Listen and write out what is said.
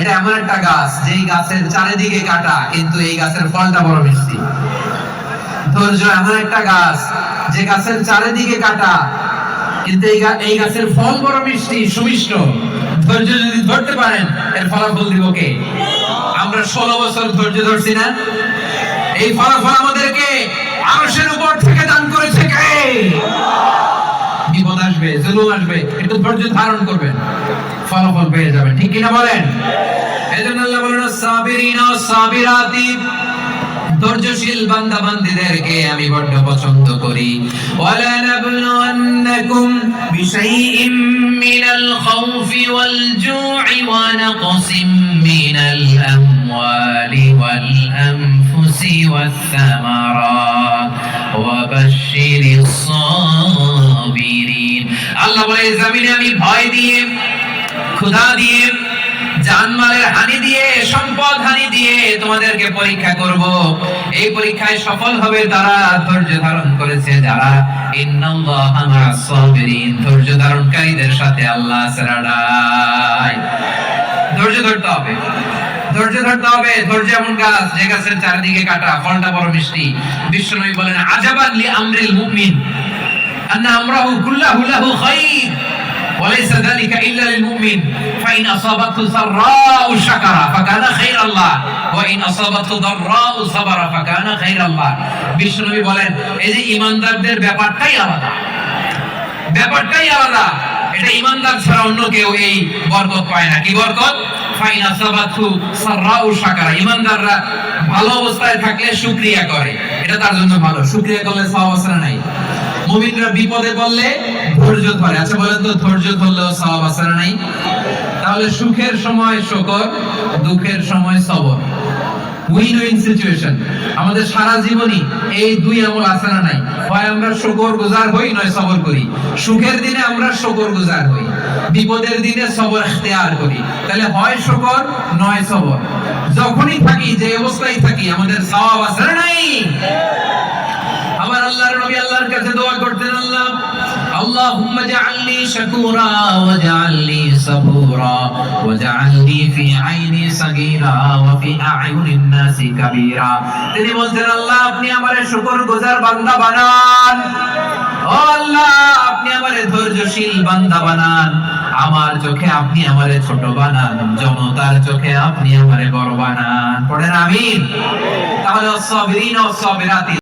এটা এমন একটা গাছ, যেই গাছের চারিদিকে কাটা, কিন্তু এই গাছের ফলটা বড় মিষ্টি। ধৈর্য, এমন একটা গাছ, যে গাছের চারিদিকে কাটা, কিন্তু এই গাছের ফল বড় মিষ্টি, সুমিষ্ট। ধৈর্য যদি ধরতে পারেন, এর ফলাফল দিব কে? আমরা ষোলো বছর ধৈর্য ধরছি না? এই ফলাফল আমাদেরকে আরশের উপর থেকে দান করেছে কে? আসবে আসবে একটু ধৈর্য ধারণ করবেন ফলাফল পেয়ে যাবেন। ঠিক কিনা বলেন? এজন্য আল্লাহ বলেন, সাবিরিনা সাবিরাতি, ধৈর্যশীল বান্দা বান্দিদেরকে আমি বড্ড পছন্দ করি। ওয়ালা নাবলুওয়ান্নাকুম বিশাইইম মিনাল খাউফি ওয়াল জু'i ওয়া নাকসিম মিনাল আমওয়ালি ওয়াল আনফুসি ওয়াস সামারাত ওয়া বাশশিরিস আল্লাহ বলে জমিনে আমি ভয় দিয়ে, ক্ষুধা দিয়ে, জানমালের হানি দিয়ে, সম্পদ হানি দিয়ে তোমাদেরকে পরীক্ষা করব। এই পরীক্ষায় সফল হবে তারা ধৈর্য ধারণ করেছে যারা। ধৈর্য ধারণকারীদের সাথে আল্লাহ ধৈর্য ধরতে হবে। ধৈর্য ধরতে হবে। ধৈর্য এমন গাছ, যে গাছের চারিদিকে কাটা, ফলটা বড় মিষ্টি। বিশ্বনবী বলেন, আজাবান লি আমরিল মুমিন। আন্না আমরাহু কুল্লাহু লাহু খাইর وليس ذلك إلا للمؤمن فإن أصابته سراء شكر فكان خير الله وإن أصابته ضراء صبر فكان خير الله বিষ্ণুনবী বলেন এই যে ইমানদারদের ব্যাপারটাই আলাদা ব্যাপারটাই আলাদা এটা ইমানদার ছাড়া অন্য কেউ এই বরকত পায় না কি বরকত ফাইন আসাবাতু সাররাউ শাকারা ইমানদাররা ভালো অবস্থায় থাকলে শুকরিয়া করে এটা তার জন্য ভালো শুকরিয়া করলে সওয়াব আছে না নাই মুমিনরা বিপদে পড়লে ধৈর্য ধরে। আচ্ছা বলেন তো, ধৈর্য ধরলেও সওয়াব আছে না নাই? তাহলে সুখের সময় শকর, দুঃখের সময় সবর। উইন উইন সিচুয়েশন আমাদের সারা জীবনই এই দুই আমল আছে না নাই? হয় আমরা শকর গুজার হই, নয় সবর করি। সুখের দিনে আমরা শকর গুজার হই। বিপদের দিনে সবর ইখতিয়ার করি। তাহলে হয় শকর, নয় সবর। যখনই থাকি, যে অবস্থায় থাকি, আমাদের সওয়াব আছে না নাই আমার আল্লাহর নবী আল্লাহর কাছে দোয়া করতেন আল্লাহ اللهم اجعلني شكورا واجعلني صبورا واجعلني في عيني صغيرا وفي اعين الناس كبيرا তিনি বলছেন আল্লাহ আপনি আমারে শুকরগুজার বান্দা বানান ও আল্লাহ আপনি আমারে ধৈর্যশীল বান্দা বানান আমার চোখে আপনি আমারে ছোট বানান জনতার চোখে আপনি আমারে বড় বানান পড়েন আমিন তাহলে সাবিরিন ও সাবিরাতি